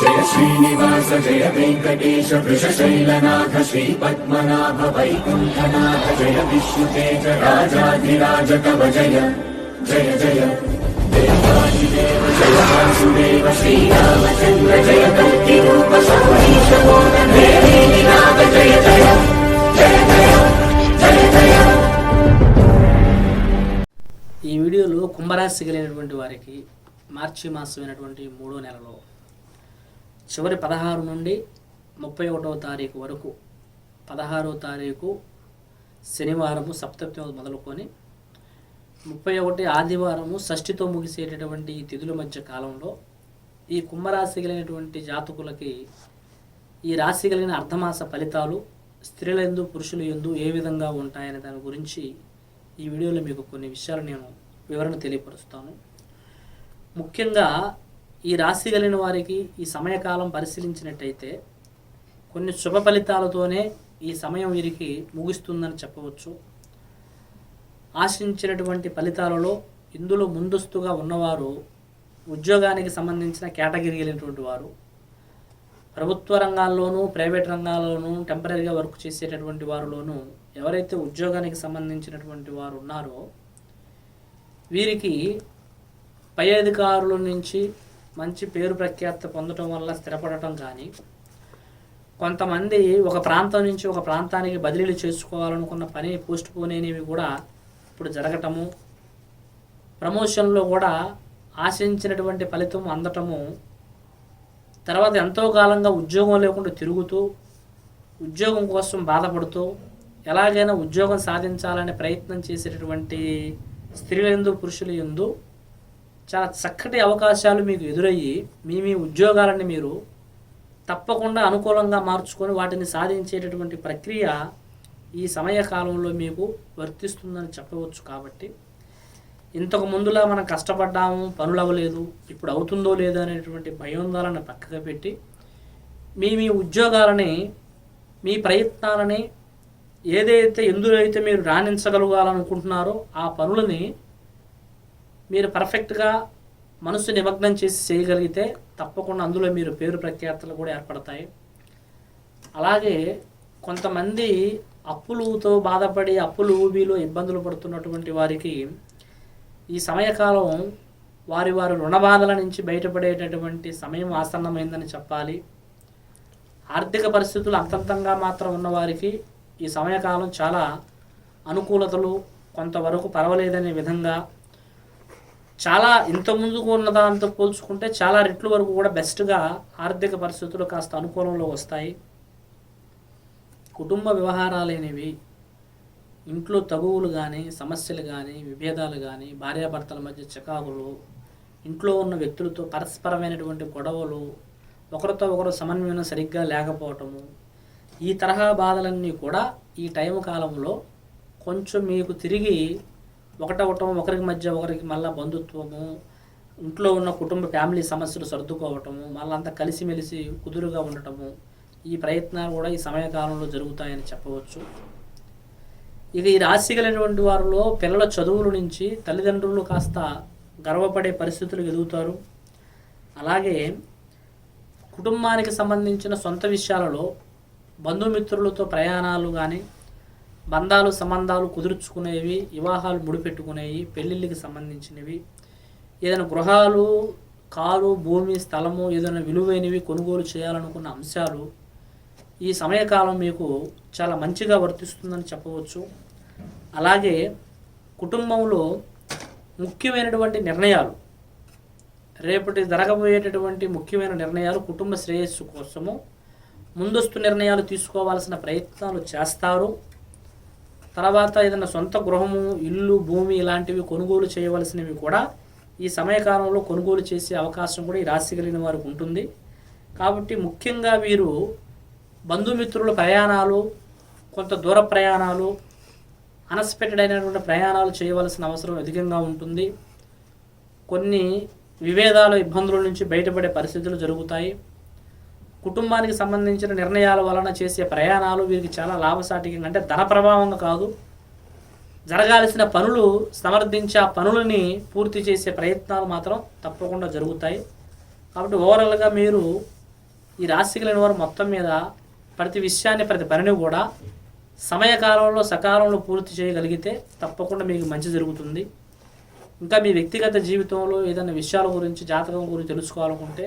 జయ శ్రీనివాస జయ వెంకటేశ వృషశైలనాథ శ్రీ పద్మనాభ వైకుంఠనాథ జయ విష్ణుతేజ రాజాధిరాజ కవ జయ జయ జయ. దేవాదిదేవ జయ వాసుదేవ శ్రీరామచంద్ర జయ కల్కి రూప సౌరీశ నాథ జయ జయ జయ జయ జయ జయ. ఈ వీడియోలో కుంభరాశి కలిగినటువంటి వారికి మార్చి మాసమైనటువంటి మూడో నెలలో చివరి పదహారు నుండి ముప్పై ఒకటవ తారీఖు వరకు పదహారవ తారీఖు శనివారము సప్తమి మొదలుకొని ముప్పై ఒకటి ఆదివారము షష్ఠితో ముగిసేటటువంటి ఈ తిథుల మధ్య కాలంలో ఈ కుంభరాశి కలిగినటువంటి జాతకులకి ఈ రాశి కలిగిన అర్ధమాస ఫలితాలు స్త్రీల ఎందు పురుషుల ఎందు ఏ విధంగా ఉంటాయనే దాని గురించి ఈ వీడియోలో మీకు కొన్ని విషయాలు నేను వివరణ తెలియపరుస్తాను. ముఖ్యంగా ఈ రాశి కలిగిన వారికి ఈ సమయకాలం పరిశీలించినట్టయితే కొన్ని శుభ ఫలితాలతోనే ఈ సమయం వీరికి ముగుస్తుందని చెప్పవచ్చు. ఆశించినటువంటి ఫలితాలలో ఇందులో ముందస్తుగా ఉన్నవారు ఉద్యోగానికి సంబంధించిన కేటగిరీ కలిగినటువంటి వారు ప్రభుత్వ రంగాల్లోనూ ప్రైవేట్ రంగాల్లోనూ టెంపరీగా వర్క్ చేసేటటువంటి వారిలోనూ ఎవరైతే ఉద్యోగానికి సంబంధించినటువంటి వారు ఉన్నారో వీరికి పై అధికారుల నుంచి మంచి పేరు ప్రఖ్యాత పొందటం వల్ల స్థిరపడటం కానీ కొంతమంది ఒక ప్రాంతం నుంచి ఒక ప్రాంతానికి బదిలీలు చేసుకోవాలనుకున్న పని పోస్ట్ పోనేవి అనేవి కూడా ఇప్పుడు జరగటము ప్రమోషన్లో కూడా ఆశించినటువంటి ఫలితం అందటము తర్వాత ఎంతో కాలంగా ఉద్యోగం లేకుండా తిరుగుతూ ఉద్యోగం కోసం బాధపడుతూ ఎలాగైనా ఉద్యోగం సాధించాలనే ప్రయత్నం చేసేటటువంటి స్త్రీలందు పురుషులు పురుషుల ఎందు చాలా చక్కటి అవకాశాలు మీకు ఎదురయ్యి మీ మీ ఉద్యోగాలని మీరు తప్పకుండా అనుకూలంగా మార్చుకొని వాటిని సాధించేటటువంటి ప్రక్రియ ఈ సమయ కాలంలో మీకు వర్తిస్తుందని చెప్పవచ్చు కాబట్టి ఇంతకు ముందులా మనం కష్టపడ్డాము పనులు అవ్వలేదు ఇప్పుడు అవుతుందో లేదో అనేటువంటి భయోందాలను పక్కకు పెట్టి మీ మీ ఉద్యోగాలని మీ ప్రయత్నాలని ఏదైతే ఎందులో అయితే మీరు రాణించగలగాలనుకుంటున్నారో ఆ పనులని మీరు పర్ఫెక్ట్గా మనసు నిమగ్నం చేసి చేయగలిగితే తప్పకుండా అందులో మీరు పేరు ప్రఖ్యాతలు కూడా ఏర్పడతాయి. అలాగే కొంతమంది అప్పులతో బాధపడి అప్పులు ఊబీలో ఇబ్బందులు పడుతున్నటువంటి వారికి ఈ సమయకాలం వారి వారి రుణ బాధల నుంచి బయటపడేటటువంటి సమయం ఆసన్నమైందని చెప్పాలి. ఆర్థిక పరిస్థితులు అంతంతంగా మాత్రం ఉన్నవారికి ఈ సమయకాలం చాలా అనుకూలతలు కొంతవరకు పర్వాలేదనే విధంగా చాలా ఇంత ముందుకు ఉన్న దాంతో పోల్చుకుంటే చాలా రెట్ల వరకు కూడా బెస్ట్గా ఆర్థిక పరిస్థితులు కాస్త అనుకూలంలో వస్తాయి. కుటుంబ వ్యవహారాలనేవి ఇంట్లో తగువులు కానీ సమస్యలు కానీ విభేదాలు కానీ భార్యాభర్తల మధ్య చికాకులు ఇంట్లో ఉన్న వ్యక్తులతో పరస్పరమైనటువంటి గొడవలు ఒకరితో ఒకరు సమన్వయం సరిగ్గా లేకపోవటము ఈ తరహా బాధలన్నీ కూడా ఈ టైం కాలంలో కొంచెం మీకు తిరిగి ఒకటవటం ఒకరికి మధ్య ఒకరికి మళ్ళీ బంధుత్వము ఇంట్లో ఉన్న కుటుంబ ఫ్యామిలీ సమస్యలు సర్దుకోవటము మళ్ళీ అంతా కలిసిమెలిసి కుదురుగా ఉండటము ఈ ప్రయత్నాలు కూడా ఈ సమయకాలంలో జరుగుతాయని చెప్పవచ్చు. ఇక ఈ రాశి కలిగినటువంటి వారిలో పిల్లల చదువుల నుంచి తల్లిదండ్రులు కాస్త గర్వపడే పరిస్థితులు ఎదుగుతారు. అలాగే కుటుంబానికి సంబంధించిన సొంత విషయాలలో బంధుమిత్రులతో ప్రయాణాలు కానీ బంధాలు సంబంధాలు కుదుర్చుకునేవి వివాహాలు ముడిపెట్టుకునేవి పెళ్ళిళ్ళకి సంబంధించినవి. ఏదైనా గృహాలు కారు భూమి స్థలము ఏదైనా విలువైనవి కొనుగోలు చేయాలనుకున్న అంశాలు ఈ సమయకాలం మీకు చాలా మంచిగా వర్తిస్తుందని చెప్పవచ్చు. అలాగే కుటుంబంలో ముఖ్యమైనటువంటి నిర్ణయాలు రేపటి జరగబోయేటటువంటి ముఖ్యమైన నిర్ణయాలు కుటుంబ శ్రేయస్సు కోసము ముందస్తు నిర్ణయాలు తీసుకోవాల్సిన ప్రయత్నాలు చేస్తారు. తర్వాత ఏదైనా సొంత గృహము ఇల్లు భూమి ఇలాంటివి కొనుగోలు చేయవలసినవి కూడా ఈ సమయకాలంలో కొనుగోలు చేసే అవకాశం కూడా ఈ రాశి కలిగిన వారికి ఉంటుంది. కాబట్టి ముఖ్యంగా వీరు బంధుమిత్రుల ప్రయాణాలు కొంత దూర ప్రయాణాలు అన్ఎక్స్పెక్టెడ్ అయినటువంటి ప్రయాణాలు చేయవలసిన అవసరం అధికంగా ఉంటుంది. కొన్ని విభేదాలు ఇబ్బందుల నుంచి బయటపడే పరిస్థితులు జరుగుతాయి. కుటుంబానికి సంబంధించిన నిర్ణయాల వలన చేసే ప్రయాణాలు వీరికి చాలా లాభసాటికంగా అంటే ధన ప్రభావంగా కాదు. జరగాల్సిన పనులు సమర్థించి ఆ పనులని పూర్తి చేసే ప్రయత్నాలు మాత్రం తప్పకుండా జరుగుతాయి. కాబట్టి ఓవరాల్గా మీరు ఈ రాశికి కలిగిన వారు మొత్తం మీద ప్రతి విషయాన్ని ప్రతి పనిని కూడా సమయకాలంలో సకాలంలో పూర్తి చేయగలిగితే తప్పకుండా మీకు మంచి జరుగుతుంది. ఇంకా మీ వ్యక్తిగత జీవితంలో ఏదైనా విషయాల గురించి జాతకం గురించి తెలుసుకోవాలనుకుంటే